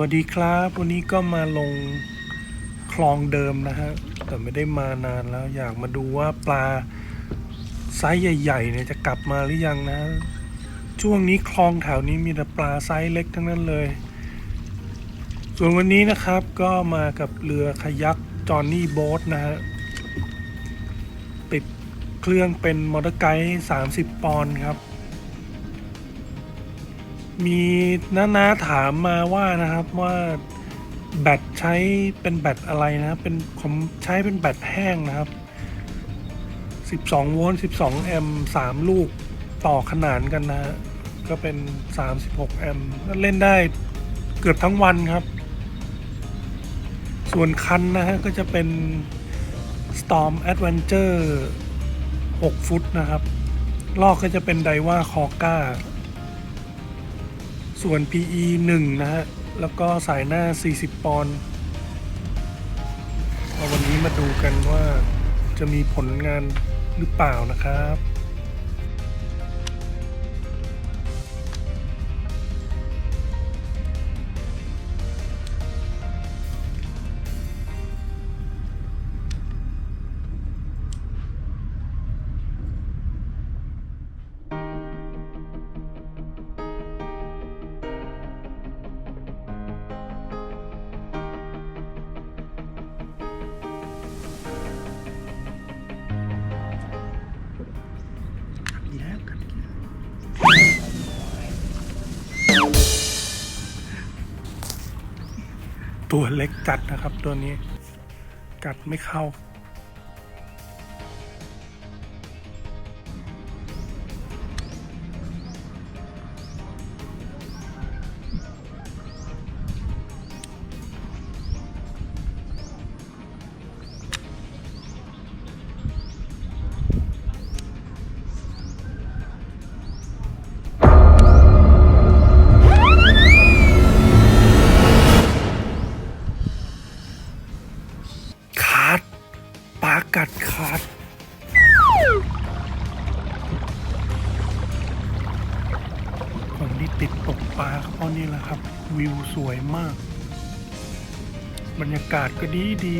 วัสดีครับ วันนี้ก็มาลงคลองเดิมนะฮะ แต่ไม่ได้มานานแล้ว อยากมาดูว่าปลาไซส์ใหญ่ ๆ เนี่ยจะกลับมาหรือยังนะ ช่วงนี้คลองแถวนี้มีแต่ปลาไซส์เล็กทั้งนั้นเลย ส่วนวันนี้นะครับก็มากับเรือคายักจอนนี่โบ๊ทนะฮะ ติดเครื่องเป็นมอเตอร์ไกด์30 ปอนด์ครับ มีน้าๆถามมาว่านะครับว่าแบตใช้เป็นแบตอะไรนะครับ เป็นผมใช้เป็นแบตแห้งนะครับ 12 โวลต์ 12 แอมป์ 3 ลูกต่อขนานกันนะ ก็เป็น 36 แอมป์เล่นได้เกือบทั้งวันครับ ส่วนคันนะฮะก็จะเป็น Storm Adventure 6 ฟุตนะครับ ลอกก็จะเป็นไดว่าคอก้า ส่วน PE 1 นะฮะ แล้วก็สายหน้า 40 ปอนด์เอาวันนี้มาดูกันว่าจะมีผลงานหรือเปล่านะครับ ตัวเล็กจัดนะครับ ตัวนี้กัดไม่เข้าขา กัดขาดผมที่ติดตกปลาเพราะนี่แหละครับ วิวสวยมาก บรรยากาศก็ดีดี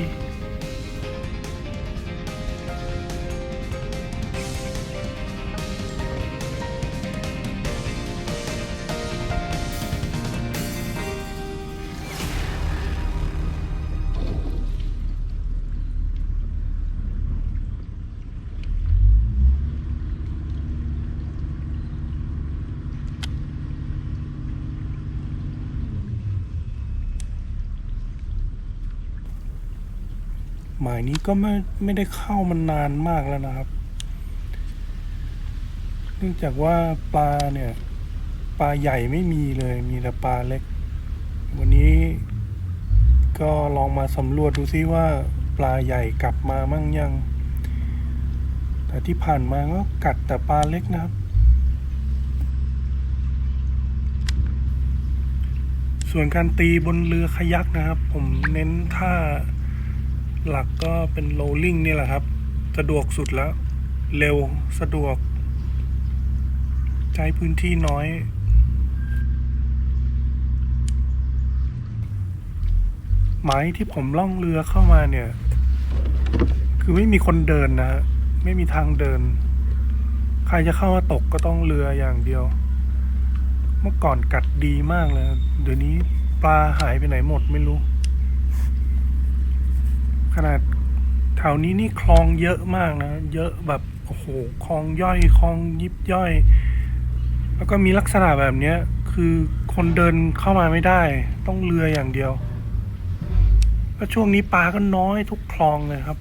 หมายนี้ก็ไม่ไม่ได้เข้ามันนานมากแล้วนะครับ เนื่องจากว่าปลาเนี่ย ปลาใหญ่ไม่มีเลยมีแต่ปลาเล็ก วันนี้ก็ลองมาสำรวจดูซิว่าปลาใหญ่กลับมามั่งยัง แต่ที่ผ่านมาก็กัดแต่ปลาเล็กนะครับ ส่วนการตีบนเรือคายักนะครับ ผมเน้นท่า หลักก็เป็นโรลลิ่งนี่แหละครับ สะดวกสุดแล้ว เร็วสะดวก ใช้พื้นที่น้อยหมายที่ผมล่องเรือเข้ามาเนี่ย คือไม่มีคนเดินนะฮะไม่มีทางเดิน ใครจะเข้ามาตกก็ต้องเรืออย่างเดียว เมื่อก่อนกัดดีมากเลย เดี๋ยวนี้ปลาหายไปไหนหมดไม่รู้ ขนาดแถวนี้นี่คลองเยอะมากนะ เยอะแบบโอ้โหคลองย่อยคลองยิบย่อย แล้วก็มีลักษณะแบบเนี้ย คือคนเดินเข้ามาไม่ได้ ต้องเรืออย่างเดียวแล้วช่วงนี้ปลาก็น้อยทุกคลองเลยครับ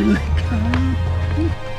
you like?